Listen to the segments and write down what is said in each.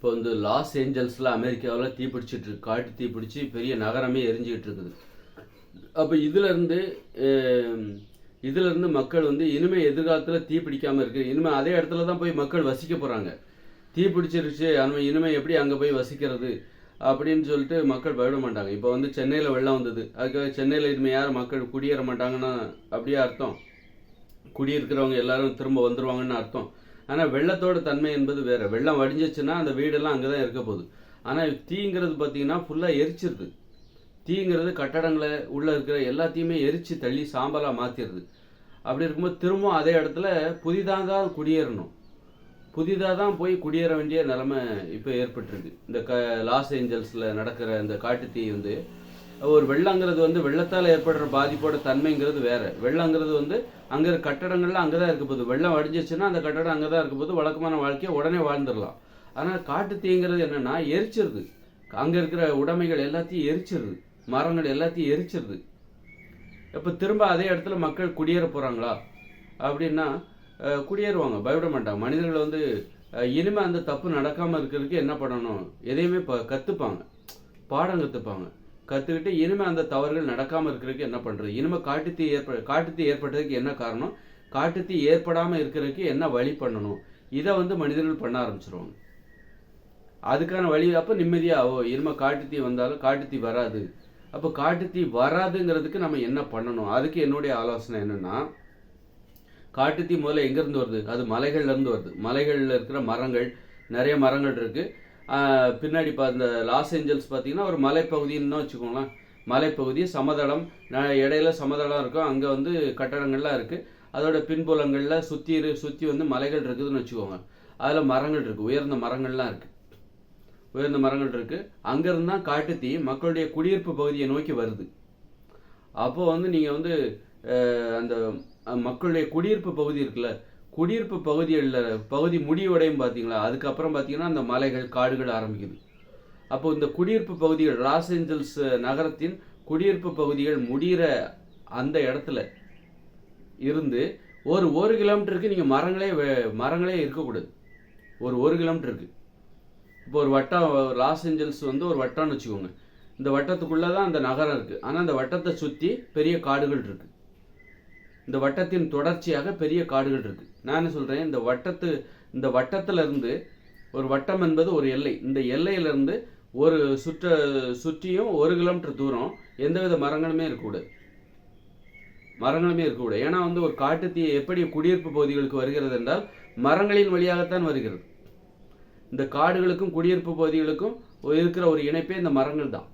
இப்போ வந்து லாஸ் ஏஞ்சல்ஸில் அமெரிக்காவில் தீப்பிடிச்சிட்டு இருக்கு. காட்டு தீப்பிடிச்சி பெரிய நகரமே எரிஞ்சிக்கிட்டு இருக்குது. அப்போ இதுலேருந்து இதிலேருந்து மக்கள் வந்து இனிமேல் எதிர்காலத்தில் தீ பிடிக்காமல் இருக்கு. இனிமேல் அதே இடத்துல தான் போய் மக்கள் வசிக்க போகிறாங்க தீ பிடிச்சிருச்சு இனிமேல் எப்படி அங்கே போய் வசிக்கிறது அப்படின்னு சொல்லிட்டு மக்கள் பயப்பட மாட்டாங்க. இப்போ வந்து சென்னையில் வெள்ளம் வந்தது. அதுக்காக சென்னையில் இனிமேல் யாரும் மக்கள் குடியேற மாட்டாங்கன்னா அப்படியே அர்த்தம். குடியிருக்கிறவங்க எல்லாரும் திரும்ப வந்துடுவாங்கன்னு அர்த்தம். ஆனால் வெள்ளத்தோட தன்மை என்பது வேறு. வெள்ளம் வடிஞ்சிச்சுன்னா அந்த வீடெல்லாம் அங்கே தான் இருக்க போகுது. ஆனால் தீங்கிறது பார்த்தீங்கன்னா ஃபுல்லாக எரிச்சிருது. தீங்கிறது கட்டடங்களை உள்ளே இருக்கிற எல்லாத்தையுமே எரித்து தள்ளி சாம்பலாக மாற்றிடுது அப்படி இருக்கும்போது திரும்பவும் அதே இடத்துல புதிதாக தான் குடியேறணும். புதிதாக தான் போய் குடியேற வேண்டிய நிலமை இப்போ ஏற்பட்டிருக்கு. இந்த க லாஸ் ஏஞ்சல்ஸில் நடக்கிற இந்த காட்டுத்தீ வந்து ஒரு வெள்ளங்கிறது வந்து வெள்ளத்தால் ஏற்படுற பாதிப்போட தன்மைங்கிறது வேறு. வெள்ளங்கிறது வந்து அங்கே இருக்க கட்டடங்கள்லாம் அங்கே தான் இருக்க போகுது. வெள்ளம் அடிஞ்சிச்சுன்னா அந்த கட்டடம் அங்கே தான் இருக்க போது வழக்கமான வாழ்க்கையை உடனே வாழ்ந்துடலாம். ஆனால் காட்டு தீங்கிறது என்னென்னா எரிச்சிருது. அங்கே இருக்கிற உடைமைகள் எல்லாத்தையும் எரிச்சிருது. மரங்கள் எல்லாத்தையும் எரிச்சிருது. இப்போ திரும்ப அதே இடத்துல மக்கள் குடியேற போகிறாங்களா அப்படின்னா குடியேறுவாங்க. பயப்பட மாட்டாங்க. மனிதர்கள் வந்து இனிமேல் அந்த தப்பு நடக்காமல் இருக்கிறதுக்கு என்ன பண்ணணும்? எதையுமே இப்போ கற்றுப்பாங்க பாடம் கற்றுப்பாங்க கற்றுக்கிட்டு இனிமே அந்த தவறுகள் நடக்காமல் இருக்கிறதுக்கு என்ன பண்ணுறது இனிமேல் காட்டுத்தீ ஏற்ப காட்டுத்தீ ஏற்பட்டதுக்கு என்ன காரணம்? காட்டுத்தீ ஏற்படாமல் இருக்கிறதுக்கு என்ன வழி பண்ணணும்? இதை வந்து மனிதர்கள் பண்ண ஆரம்பிச்சிருவாங்க. அதுக்கான வழி அப்போ நிம்மதியாக இனிமேல் காட்டுத்தீ வந்தாலும் காட்டுத்தீ வராது. அப்போ காட்டுத்தீ வராதுங்கிறதுக்கு நம்ம என்ன பண்ணணும்? அதுக்கு என்னுடைய ஆலோசனை என்னன்னா காட்டுத்தீ முதல்ல எங்கேருந்து வருது? அது மலைகள்லேருந்து வருது. மலைகளில் இருக்கிற மரங்கள் நிறைய மரங்கள் இருக்குது பின்னாடி இப்போ இந்த லாஸ் ஏஞ்சல்ஸ் பார்த்தீங்கன்னா ஒரு மலைப்பகுதின்னு தான் வச்சுக்கோங்களேன். மலைப்பகுதி சமதளம் ந- இடையில சமதளம் இருக்கும். அங்கே வந்து கட்டடங்கள்லாம் இருக்குது அதோட பின்புலங்களில் சுற்றி சுற்றி வந்து மலைகள் இருக்குதுன்னு வச்சுக்கோங்க. அதில் மரங்கள் இருக்குது உயர்ந்த மரங்கள்லாம் இருக்குது உயர்ந்த மரங்கள் இருக்குது அங்கேருந்து தான் காட்டுத்தீ மக்களுடைய குடியிருப்பு பகுதியை நோக்கி வருது. அப்போது வந்து நீங்கள் வந்து அந்த மக்களுடைய குடியிருப்பு பகுதி இருக்குல்ல குடியிருப்பு பகுதிகளில் பகுதி முடிவடையும் பார்த்தீங்களா? அதுக்கப்புறம் பார்த்தீங்கன்னா அந்த மலைகள் காடுகள் ஆரம்பிக்குது. அப்போ இந்த குடியிருப்பு பகுதிகள் லாஸ் ஏஞ்சல்ஸ் நகரத்தின் குடியிருப்பு பகுதிகள் முடிகிற அந்த இடத்துல இருந்து ஒரு ஒரு கிலோமீட்டருக்கு நீங்கள் மரங்களே வே- மரங்களே இருக்கக்கூடாது. ஒரு ஒரு கிலோமீட்டருக்கு. இப்போ ஒரு வட்டம் லாஸ் ஏஞ்சல்ஸ் வந்து ஒரு வட்டம்னு வச்சுக்கோங்க. இந்த வட்டத்துக்குள்ளே தான் அந்த நகரம் இருக்குது ஆனால் அந்த வட்டத்தை சுற்றி பெரிய காடுகள் இருக்குது இந்த வட்டத்தின் தொடர்ச்சியாக பெரிய காடுகள் இருக்கு. நான் சொல்கிறேன் இந்த வட்டத்து இந்த வட்டத்திலிருந்து ஒரு வட்டம் என்பது ஒரு எல்லை. இந்த எல்லையிலிருந்து ஒரு சுற்ற சுற்றியும் ஒரு கிலோமீட்டர் தூரம் எந்தவித மரங்களுமே இருக்கக்கூடாது. மரங்களுமே இருக்கக்கூடாது. ஏன்னா வந்து ஒரு காட்டுத்தீ எப்படி குடியிருப்பு பகுதிகளுக்கு வருகிறது என்றால் மரங்களின் வழியாகத்தான் வருகிறது. இந்த காடுகளுக்கும் குடியிருப்பு பகுதிகளுக்கும் இருக்கிற ஒரு இணைப்பே இந்த மரங்கள் தான்.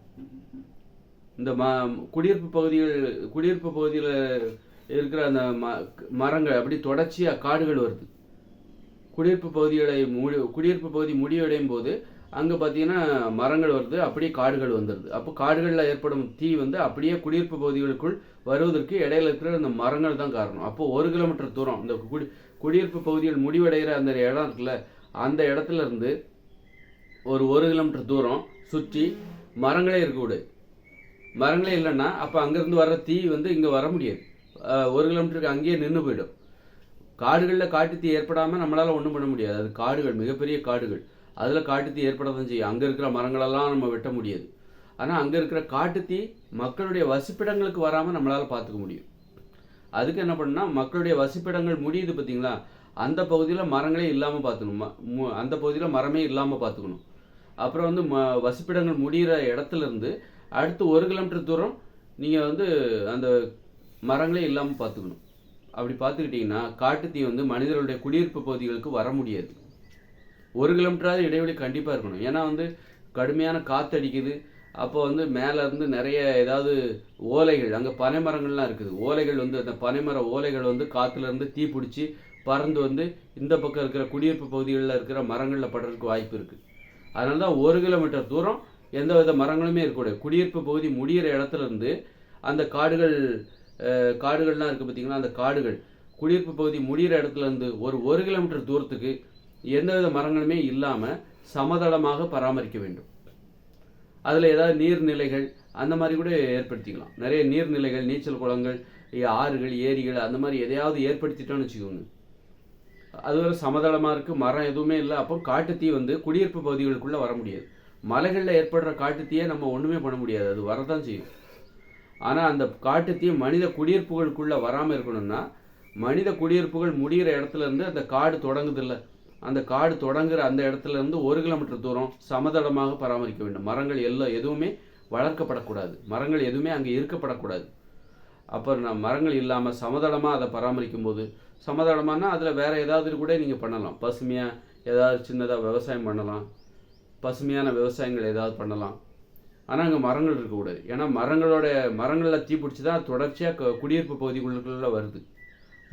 இந்த ம குடியிருப்பு பகுதிகள் குடியிருப்பு பகுதியில் இருக்கிற அந்த ம மரங்கள் அப்படி தொடர்ச்சியாக காடுகள் வருது. குடியிருப்பு பகுதிகளை முடி குடியிருப்பு பகுதி முடிவடையும் போது அங்கே பார்த்தீங்கன்னா மரங்கள் வருது அப்படியே காடுகள் வந்துடுது அப்போ காடுகளில் ஏற்படும் தீ வந்து அப்படியே குடியிருப்பு பகுதிகளுக்குள் வருவதற்கு இடையில இருக்கிற அந்த மரங்கள் தான் காரணம். அப்போ ஒரு கிலோமீட்டர் தூரம் இந்த குடி குடியிருப்பு பகுதிகள் முடிவடைகிற அந்த இடம் இருக்குல்ல அந்த இடத்துல இருந்து ஒரு ஒரு கிலோமீட்டர் தூரம் சுற்றி மரங்களே இருக்கக்கூடாது. மரங்களே இல்லைன்னா அப்போ அங்கேருந்து வர்ற தீ வந்து இங்கே வர முடியாது. ஒரு கிலோமீட்டருக்கு அங்கேயே நின்று போயிடும். காடுகளில் காட்டுத்தீ ஏற்படாமல் நம்மளால் ஒன்றும் பண்ண முடியாது. அது காடுகள் மிகப்பெரிய காடுகள். அதில் காட்டுத்தீ ஏற்பட தான் செய்யும். அங்கே இருக்கிற மரங்களெல்லாம் நம்ம வெட்ட முடியாது. ஆனால் அங்கே இருக்கிற காட்டுத்தீ மக்களுடைய வசிப்பிடங்களுக்கு வராமல் நம்மளால் பார்த்துக்க முடியும். அதுக்கு என்ன பண்ணுன்னா மக்களுடைய வசிப்பிடங்கள் முடியுது பார்த்தீங்களா அந்த பகுதியில் மரங்களே இல்லாமல் பார்த்துக்கணும் ம- மு- அந்த பகுதியில் மரமே இல்லாமல் பார்த்துக்கணும் அப்புறம் வந்து ம வசிப்பிடங்கள் முடிகிற இடத்துலேருந்து அடுத்து ஒரு கிலோமீட்டர் தூரம் நீங்கள் வந்து அந்த மரங்களே இல்லாமல் பார்த்துக்கணும். அப்படி பார்த்துக்கிட்டிங்கன்னா காட்டுத்தீ வந்து மனிதர்களுடைய குடியிருப்பு பகுதிகளுக்கு வர முடியாது. ஒரு கிலோமீட்டராவது இடைவெளி கண்டிப்பாக இருக்கணும். ஏன்னா வந்து கடுமையான காற்று அடிக்குது. அப்போ வந்து மேலே இருந்து நிறைய ஏதாவது ஓலைகள் அங்கே பனைமரங்கள்லாம் இருக்குது. ஓலைகள் வந்து அந்த பனைமர ஓலைகள் வந்து காற்றுலேருந்து தீ பிடிச்சி பறந்து வந்து இந்த பக்கம் இருக்கிற குடியிருப்பு பகுதிகளில் இருக்கிற மரங்களில் படுறதுக்கு வாய்ப்பு இருக்குது அதனால தான் ஒரு கிலோமீட்டர் தூரம் எந்த வித மரங்களுமே இருக்கக்கூடாது. குடியிருப்பு பகுதி முடியிற இடத்துலேருந்து அந்த காடுகள் காடுகள்லாம் இருக்குது பார்த்தீங்களா அந்த காடுகள். குடியிருப்பு பகுதி முடிகிற இடத்துலேருந்து ஒரு ஒரு கிலோமீட்டர் தூரத்துக்கு எந்தவித மரங்களுமே இல்லாமல் சமதளமாக பராமரிக்க வேண்டும். அதில் ஏதாவது நீர்நிலைகள் அந்த மாதிரி கூட ஏற்படுத்திக்கலாம். நிறைய நீர்நிலைகள் நீச்சல் குளங்கள் ஆறுகள் ஏரிகள் அந்த மாதிரி எதையாவது ஏற்படுத்திட்டோம்னு வச்சுக்கோங்க. அது ஒரு சமதளமாக இருக்குது மரம் எதுவுமே இல்லை. அப்போ காட்டுத்தீ வந்து குடியிருப்பு பகுதிகளுக்குள்ளே வர முடியாது. மலைகளில் ஏற்படுற காட்டுத்தீயை நம்ம ஒன்றுமே பண்ண முடியாது. அது வரதான் செய்யும். ஆனால் அந்த காட்டுத்தீ மனித குடியிருப்புகளுக்குள்ளே வராமல் இருக்கணும்னா மனித குடியிருப்புகள் முடிகிற இடத்துல இருந்து அந்த காடு தொடங்குதில்ல. அந்த காடு தொடங்குற அந்த இடத்துல இருந்து ஒரு கிலோமீட்டர் தூரம் சமதளமாக பராமரிக்க வேண்டும். மரங்கள் எல்லாம் எதுவுமே வளர்க்கப்படக்கூடாது. மரங்கள் எதுவுமே அங்கே இருக்கப்படக்கூடாது. அப்புறம் நான் மரங்கள் இல்லாமல் சமதளமாக அதை பராமரிக்கும் போது சமதளமானா அதில் வேறு ஏதாவது கூட நீங்கள் பண்ணலாம். பசுமையாக ஏதாவது சின்னதாக விவசாயம் பண்ணலாம். பசுமையான விவசாயங்கள் ஏதாவது பண்ணலாம். ஆனால் அங்கே மரங்கள் இருக்கக்கூடாது ஏன்னா மரங்களோட மரங்களில் தீ பிடிச்சி தான் தொடர்ச்சியாக குடியிருப்பு பகுதிகளுக்குள்ள வருது.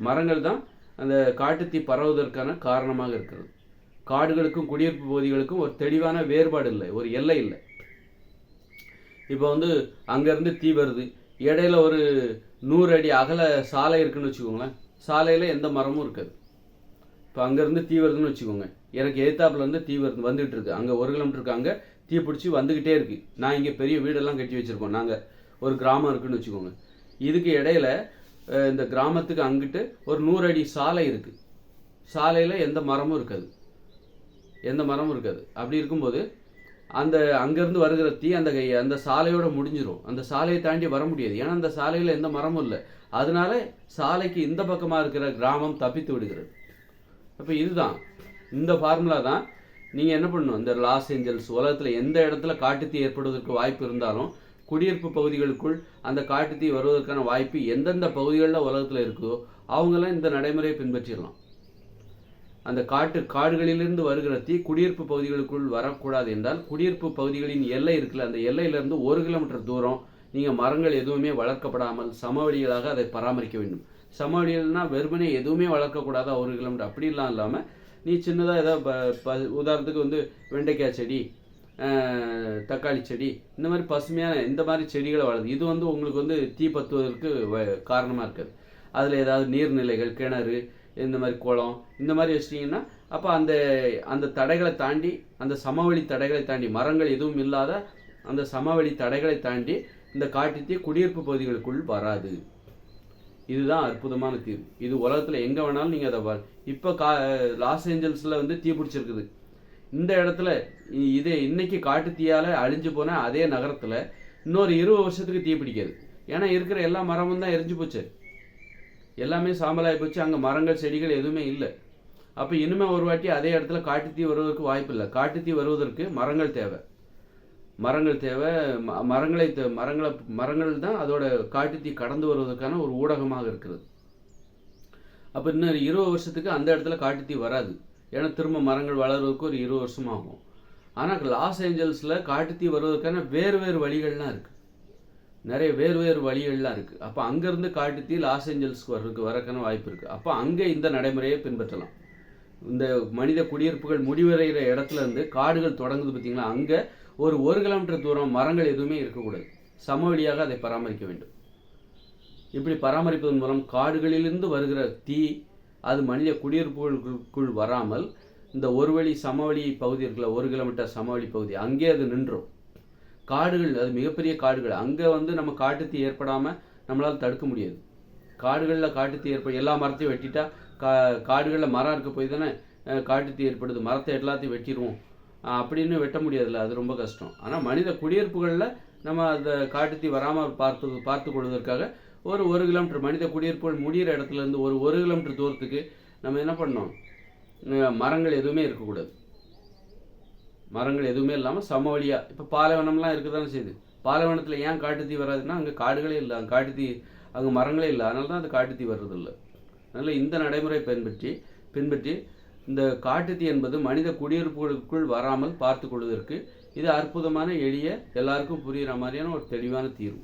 மரங்கள் தான் அந்த காட்டுத்தீ பரவுவதற்கான காரணமாக இருக்கிறது. காடுகளுக்கும் குடியிருப்பு பகுதிகளுக்கும் ஒரு தெளிவான வேறுபாடு இல்லை ஒரு எல்லை இல்லை. இப்போ வந்து அங்கேருந்து தீ வருது. இடையில ஒரு நூறு அடி அகல சாலை இருக்குன்னு வச்சுக்கோங்களேன். சாலையில் எந்த மரமும் இருக்காது. இப்போ அங்கேருந்து தீ வருதுன்னு வச்சுக்கோங்க. எனக்கு எதிர்த்தாப்புல இருந்து தீ வருது வந்துகிட்டு இருக்கு. அங்கே ஒரு கிலோமீட்டருக்கு அங்கே தீ பிடிச்சி வந்துக்கிட்டே இருக்குது நான் இங்கே பெரிய வீடெல்லாம் கட்டி வச்சுருக்கோம். நாங்கள் ஒரு கிராமம் இருக்குதுன்னு வச்சுக்கோங்க. இதுக்கு இடையில இந்த கிராமத்துக்கு அங்கிட்டு ஒரு நூறு அடி சாலை இருக்குது சாலையில் எந்த மரமும் இருக்காது. எந்த மரமும் இருக்காது. அப்படி இருக்கும்போது அந்த அங்கேருந்து வருகிற தீ அந்த கை- அந்த சாலையோட முடிஞ்சிடும் அந்த சாலையை தாண்டி வர முடியாது. ஏன்னா அந்த சாலையில் எந்த மரமும் இல்லை. அதனால சாலைக்கு இந்த பக்கமாக இருக்கிற கிராமம் தப்பித்து விடுகிறது. அப்போ இதுதான். இந்த ஃபார்முலா தான் நீங்கள் என்ன பண்ணணும்? இந்த லாஸ் ஏஞ்சல்ஸ் உலகத்தில் எந்த இடத்துல காட்டுத்தீ ஏற்படுவதற்கு வாய்ப்பு இருந்தாலும் குடியிருப்பு பகுதிகளுக்குள் அந்த காட்டுத்தீ வருவதற்கான வாய்ப்பு எந்தெந்த பகுதிகளில் உலகத்தில் இருக்குதோ அவங்களாம் இந்த நடைமுறையை பின்பற்றிடலாம். அந்த காட்டு காடுகளிலிருந்து வருகிற தீ குடியிருப்பு பகுதிகளுக்குள் வரக்கூடாது என்றால் குடியிருப்பு பகுதிகளின் எல்லை இருக்குல்ல அந்த எல்லையிலிருந்து ஒரு கிலோமீட்டர் தூரம் நீங்கள் மரங்கள் எதுவுமே வளர்க்கப்படாமல் சமவெளிகளாக அதை பராமரிக்க வேண்டும். சமவெளிகள்னால் வெறுமனே எதுவுமே வளர்க்கக்கூடாது? ஒரு கிலோமீட்டர் அப்படிலாம் இல்லாமல் நீ சின்னதாக ஏதாவது ப- ப- உதாரணத்துக்கு வந்து வெண்டைக்காய் செடி தக்காளி செடி இந்த மாதிரி பசுமையான இந்த மாதிரி செடிகளை வளருது இது வந்து உங்களுக்கு வந்து தீ பத்துவதற்கு வ- காரணமாக இருக்குது. அதில் ஏதாவது நீர்நிலைகள் கிணறு இந்த மாதிரி குளம் இந்த மாதிரி வச்சிட்டிங்கன்னா அப்போ அந்த அந்த தடைகளை தாண்டி அந்த சமவெளி தடைகளை தாண்டி மரங்கள் எதுவும் இல்லாத அந்த சமவெளி தடைகளை தாண்டி இந்த காட்டுத்தீ குடியிருப்பு பகுதிகளுக்குள் வராது. இதுதான் அற்புதமான தீர்வு. இது உலகத்தில் எங்கே வேணாலும் நீங்கள் அதை இப்போ கா லாஸ் ஏஞ்சல்ஸில் வந்து தீ பிடிச்சிருக்குது. இந்த இடத்துல இதே இன்னைக்கு காட்டுத்தீயால் அழிஞ்சு போன அதே நகரத்தில் இன்னொரு இருபது வருஷத்துக்கு தீ பிடிக்காது. ஏன்னா இருக்கிற எல்லா மரமும் தான் எரிஞ்சு போச்சு. எல்லாமே சாம்பலாகி போச்சு. அங்கே மரங்கள் செடிகள் எதுவுமே இல்லை. அப்போ இனிமே ஒரு வாட்டி அதே இடத்துல காட்டுத்தீ வருவதற்கு வாய்ப்பு இல்லை காட்டுத்தீ வருவதற்கு மரங்கள் தேவை. மரங்கள் தேவை ம- மரங்களை மரங்களை மரங்கள் தான் அதோட காட்டுத்தீ கடந்து வருவதற்கான ஒரு ஊடகமாக இருக்கிறது. அப்போ இன்னும் இருபது வருஷத்துக்கு அந்த இடத்துல காட்டுத்தீ வராது. ஏன்னா திரும்ப மரங்கள் வளர்வதற்கு ஒரு இருபது வருஷம் ஆகும். ஆனால் லாஸ் ஏஞ்சல்ஸில் காட்டுத்தீ வருவதற்கான வேறு வேறு வழிகள்லாம் இருக்குது நிறைய வேறு வேறு வழிகள்லாம் இருக்குது அப்போ அங்கேருந்து காட்டுத்தீ லாஸ் ஏஞ்சல்ஸ்க்கு வர்றதுக்கு வரக்கான வாய்ப்பு இருக்குது அப்போ அங்கே இந்த நடைமுறையை பின்பற்றலாம். இந்த மனித குடியிருப்புகள் முடிவடைகிற இடத்துல இருந்து காடுகள் தொடங்குது பார்த்தீங்களா? அங்கே ஒரு ஒரு கிலோமீட்டர் தூரம் மரங்கள் எதுவுமே இருக்கக்கூடாது. சமவெளியாக அதை பராமரிக்க வேண்டும். இப்படி பராமரிப்பதன் மூலம் காடுகளிலிருந்து வருகிற தீ அது மனித குடியிருப்புகளுக்குள் வராமல் இந்த ஒரு வழி சமவெளி பகுதி இருக்குல்ல ஒரு கிலோமீட்டர் சமவெளி பகுதி அங்கே அது நின்றோம். காடுகள் அது மிகப்பெரிய காடுகள். அங்கே வந்து நம்ம காட்டுத்தீ ஏற்படாமல் நம்மளால் தடுக்க முடியாது. காடுகளில் காட்டுத்தீ ஏற்ப எல்லா மரத்தையும் வெட்டிட்டா கா காடுகளில் மரம் இருக்க போய் தானே காட்டுத்தீ ஏற்படுது மரத்தை எல்லாத்தையும் வெட்டிடுவோம் அப்படின்னு வெட்ட முடியாதுல்ல அது ரொம்ப கஷ்டம். ஆனால் மனித குடியிருப்புகளில் நம்ம அந்த காட்டுத்தீ வராமல் பார்த்து பார்த்து கொள்வதற்காக ஒரு ஒரு கிலோமீட்டர் மனித குடியிருப்புகள் முடிகிற இடத்துலேருந்து ஒரு ஒரு கிலோமீட்டர் தூரத்துக்கு நம்ம என்ன பண்ணோம் மரங்கள் எதுவுமே இருக்கக்கூடாது. மரங்கள் எதுவுமே இல்லாமல் சமவெளியாக இப்போ பாலைவனம்லாம் இருக்க தானே செய்யுது. பாலைவனத்தில் ஏன் காட்டுத்தீ வராதுன்னா அங்கே காடுகளே இல்லை அங்கே காட்டுத்தீ அங்கே மரங்களே இல்லை. அதனால தான் அது காட்டுத்தீ வர்றதில்லை. அதனால் இந்த நடைமுறை பின்பற்றி பின்பற்றி இந்த காட்டுத்தீ என்பது மனித குடியிருப்புகளுக்குள் வராமல் பார்த்து கொள்வதற்கு இது அற்புதமான எளிய எல்லாருக்கும் புரிகிற மாதிரியான ஒரு தெளிவான தீர்வு.